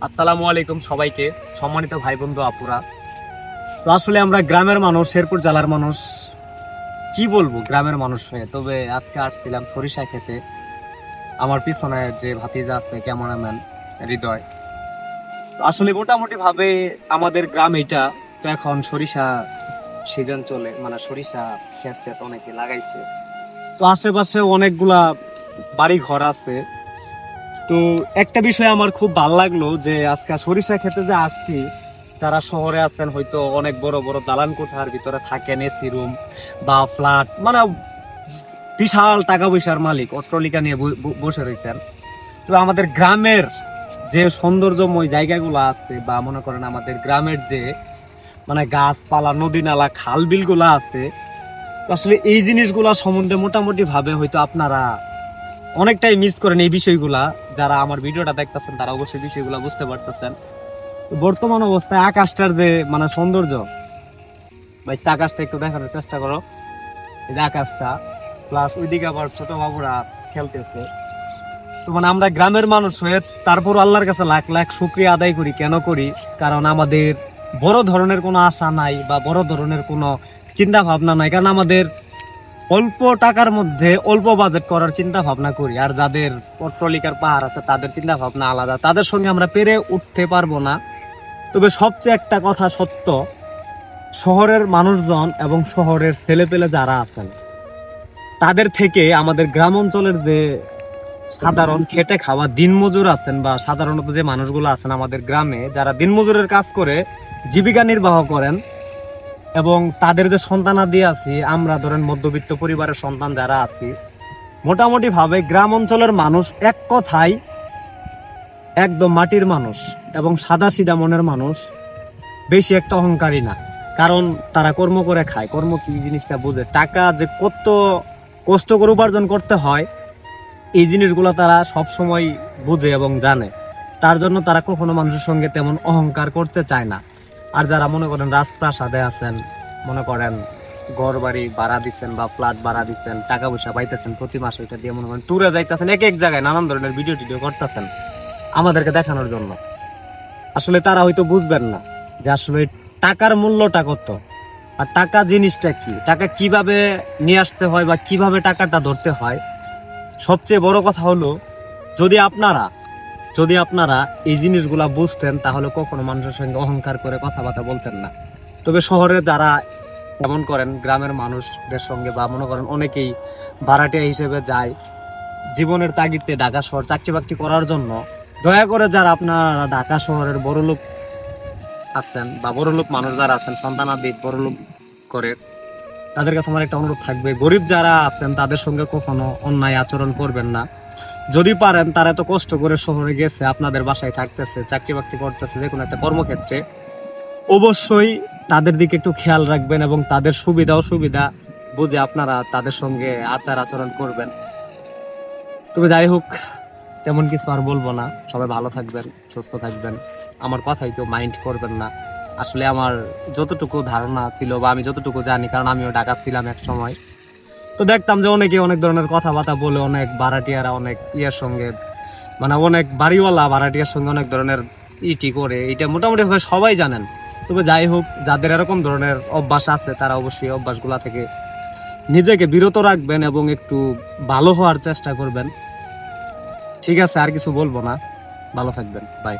আসসালামু আলাইকুম সবাইকে, সম্মানিত ভাই বন্ধু আপুরা। তো আসলে আমরা গ্রামের মানুষ, শেরপুর জেলার মানুষ। কি বলব, গ্রামের মানুষ হয়ে। তবে আজকে আসছিলাম সরিষা খেতে। আমার পিছনে যে ভাতিজা আছে, ক্যামেরাম্যান, হৃদয়। আসলে মোটামুটি ভাবে আমাদের গ্রাম এটা। তো এখন সরিষা সিজন চলে মানে সরিষা ক্ষেত অনেকে লাগাইছে। তো আশেপাশে অনেকগুলা বাড়ি ঘর আছে। তো একটা বিষয় আমার খুব ভালো লাগল যে আজকে সরিষা খেতে যে আসছি, যারা শহরে আছেন হয়তো অনেক বড় বড় দালান কোঠার ভিতরে থাকেন এসি রুম বা ফ্ল্যাট মানে বিশাল টাকা পয়সার মালিক, অট্টলিকা নিয়ে বসে রয়েছেন তো আমাদের গ্রামের যে সৌন্দর্যময় জায়গাগুলো আছে বা মনে করেন আমাদের গ্রামের যে মানে গাছপালা নদী নালা খাল বিলগুলো আছে আসলে এই জিনিসগুলা সম্বন্ধে মোটামুটি ভাবে হয়তো আপনারা অনেকটাই মিস করেন এই বিষয়গুলা। যারা আমার ভিডিওটা দেখতেছেন, তারা অবশ্যই বিষয়গুলো বুঝতে পারতেছেন। তো বর্তমান অবস্থায় আকাশটার যে মানে সৌন্দর্য, ভাই আকাশটা একটু দেখানোর চেষ্টা করো। এই আকাশটা প্লাস ওইদিকে আবার ছোট বাবুরা খেলতেছে। তো মানে আমরা গ্রামের মানুষ হয়ে তারপর আল্লাহর কাছে লাখ লাখ শুক্রিয়া আদায় করি। কেন করি? কারণ আমাদের বড় ধরনের কোনো আশা নাই বা বড় ধরনের কোনো চিন্তা ভাবনা নাই। কারণ আমাদের অল্প টাকার মধ্যে অল্প বাজেট করার চিন্তা ভাবনা করি। আর যাদের পট্রলিকার পাহাড় আছে, তাদের চিন্তা ভাবনা আলাদা। তাদের সঙ্গে আমরা পেরে উঠতে পারব না। তবে সবচেয়ে একটা কথা সত্য, শহরের মানুষজন এবং শহরের ছেলেপেলে যারা আছেন, তাদের থেকে আমাদের গ্রাম অঞ্চলের যে সাধারণ খেটে খাওয়া দিনমজুর আছেন বা সাধারণত যে মানুষগুলো আছেন আমাদের গ্রামে, যারা দিনমজুরের কাজ করে, জীবিকা নির্বাহ করেন এবং তাদের যে সন্তানাদি আছি, আমরা ধরেন মধ্যবিত্ত পরিবারের সন্তান যারা আছি মোটামুটি ভাবে গ্রাম অঞ্চলের মানুষ এক কথায় একদম মাটির মানুষ এবং সাদা সিধা মনের মানুষ, বেশি একটা অহংকারী না। কারণ তারা কর্ম করে খায়, কর্ম কি জিনিসটা বুঝে। টাকা যে কত কষ্ট করে উপার্জন করতে হয়, এই জিনিসগুলো তারা সব সময় বুঝে এবং জানে। তার জন্য তারা কখনো মানুষের সঙ্গে তেমন অহংকার করতে চায় না। আর যারা মনে করেন রাজপ্রাসাদে আছেন, মনে করেন ঘর বাড়ি ভাড়া দিচ্ছেন বা ফ্ল্যাট ভাড়া দিচ্ছেন টাকা পয়সা পাইতেছেন প্রতি মাসে ওইটা দিয়ে মনে করেন ট্যুরে যাইতেছেন, এক এক জায়গায় নানান ধরনের ভিডিও টিডিও করতেছেন আমাদেরকে দেখানোর জন্য। আসলে তারা হয়তো বুঝবেন না যে আসলে টাকার মূল্যটা কত আর টাকা জিনিসটা কি, টাকা কীভাবে নিয়ে আসতে হয় বা কীভাবে টাকাটা ধরতে হয়। সবচেয়ে বড় কথা হলো, যদি আপনারা যদি আপনারা এই জিনিসগুলা বুঝতেন, তাহলে কখনো মানুষের সঙ্গে অহংকার করে কথাবার্তা বলতেন না। তবে শহরে যারা এমন করেন, গ্রামের মানুষদের সঙ্গে বা মনে করেন অনেকেই ভাড়াটিয়া হিসেবে যায়, জীবনের তাগিদে ঢাকা শহর চাকরি বাকরি করার জন্য, দয়া করে যারা আপনারা ঢাকা শহরের বড় লোক আছেন বা বড় লোক মানুষ যারা আছেন সন্তানাদি বড় লোক করে, তাদের কাছে আমার একটা অনুরোধ থাকবে। গরিব যারা আছেন, তাদের সঙ্গে কখনো অন্যায় আচরণ করবেন না। যদি পারেন, তারা এত কষ্ট করে শহরে গেছে, আপনাদের বাসায় থাকতেছে চাকরি বাকরি করতেছে, যে কোনো একটা কর্মক্ষেত্রে, অবশ্যই তাদের দিকে একটু খেয়াল রাখবেন এবং তাদের সুবিধা, অসুবিধা বুঝে আপনারা তাদের সঙ্গে আচার আচরণ করবেন। তবে যাই হোক, তেমন কিছু আর বলব না। সবাই ভালো থাকবেন, সুস্থ থাকবেন। আমার কথাই কেউ মাইন্ড করবেন না। আসলে আমার যতটুকু ধারণা ছিল বা আমি যতটুকু জানি, কারণ আমিও ঢাকা ছিলাম এক সময়। তো দেখতাম যে অনেকে অনেক ধরনের কথাবার্তা বলে, অনেক ভাড়াটিয়ারা অনেক ইয়ের সঙ্গে মানে অনেক বাড়িওয়ালা ভাড়াটিয়ার সঙ্গে অনেক ধরনের ইটি করে এটা মোটামুটি ভাবে সবাই জানেন। তবে যাই হোক, যাদের এরকম ধরনের অভ্যাস আছে, তারা অবশ্যই অভ্যাসগুলা থেকে নিজেকে বিরত রাখবেন এবং একটু ভালো হওয়ার চেষ্টা করবেন। ঠিক আছে, আর কিছু বলব না। ভালো থাকবেন। বাই